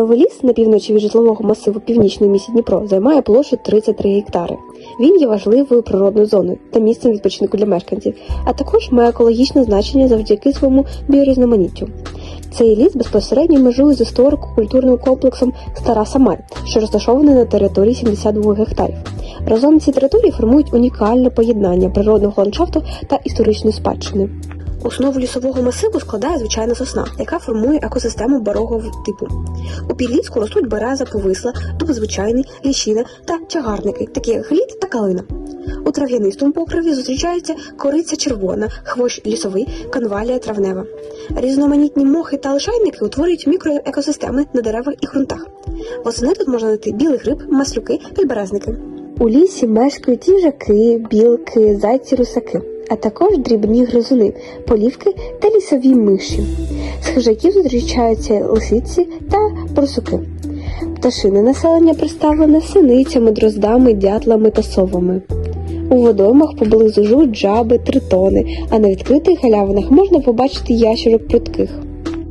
Новий ліс на півночі від житлового масиву північної місті Дніпро займає площу 33 гектари. Він є важливою природною зоною та місцем відпочинку для мешканців, а також має екологічне значення завдяки своєму біорізноманіттю. Цей ліс безпосередньо межує з історико-культурним комплексом Стара Самар, що розташований на території 72 гектарів. Разом ці території формують унікальне поєднання природного ландшафту та історичної спадщини. Основу лісового масиву складає звичайна сосна, яка формує екосистему барогового типу. У підліску ростуть береза, повисла, дуб звичайний, ліщина та чагарники, такі як глід та калина. У трав'янистому покриві зустрічаються кориця червона, хвощ лісовий, канвалія травнева. Різноманітні мохи та лишайники утворюють мікроекосистеми на деревах і ґрунтах. Восени тут можна знайти білий гриб, маслюки, підберезники. У лісі мешкають їжаки, білки, зайці, русаки, а також дрібні гризуни, полівки та лісові миші. З хижаків зустрічаються лисиці та борсуки. Пташине населення представлене синицями, дроздами, дятлами та совами. У водоймах поблизу жуть жаби, тритони, а на відкритих галявинах можна побачити ящерок прудких.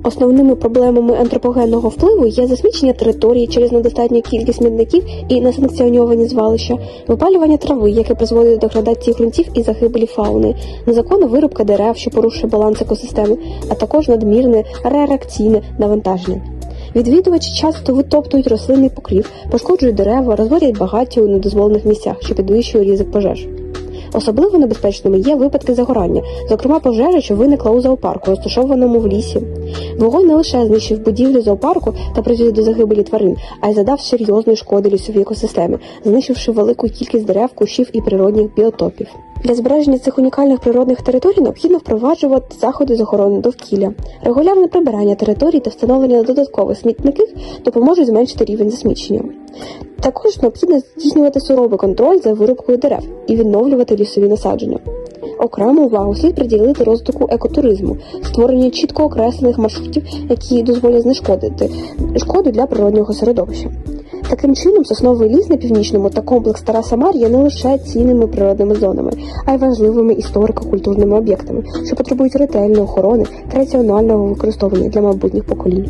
Основними проблемами антропогенного впливу є засмічення території через недостатню кількість смітників і несанкціоновані звалища, випалювання трави, яке призводить до деградації ґрунтів і загибелі фауни, незаконна вирубка дерев, що порушує баланс екосистеми, а також надмірне реакційне навантаження. Відвідувачі часто витоптують рослинний покрів, пошкоджують дерева, розводять багаття у недозволених місцях, що підвищує ризик пожеж. Особливо небезпечними є випадки загорання, зокрема пожежа, що виникла у зоопарку, розташованому в лісі. Вогонь не лише знищив будівлю зоопарку та призвів до загибелі тварин, а й задав серйозної шкоди лісовій екосистемі, знищивши велику кількість дерев, кущів і природних біотопів. Для збереження цих унікальних природних територій необхідно впроваджувати заходи з охорони довкілля. Регулярне прибирання територій та встановлення додаткових смітників допоможуть зменшити рівень засмічення. Також необхідно здійснювати суровий контроль за вирубкою дерев і відновлювати лісові насадження. Окрему увагу слід приділити розвитку екотуризму, створенню чітко окреслених маршрутів, які дозволять знешкодити шкоду для природнього середовища. Таким чином, сосновий ліс на північному та комплекс Тараса Мар є не лише цінними природними зонами, а й важливими історико-культурними об'єктами, що потребують ретельної охорони та раціонального використовування для майбутніх поколінь.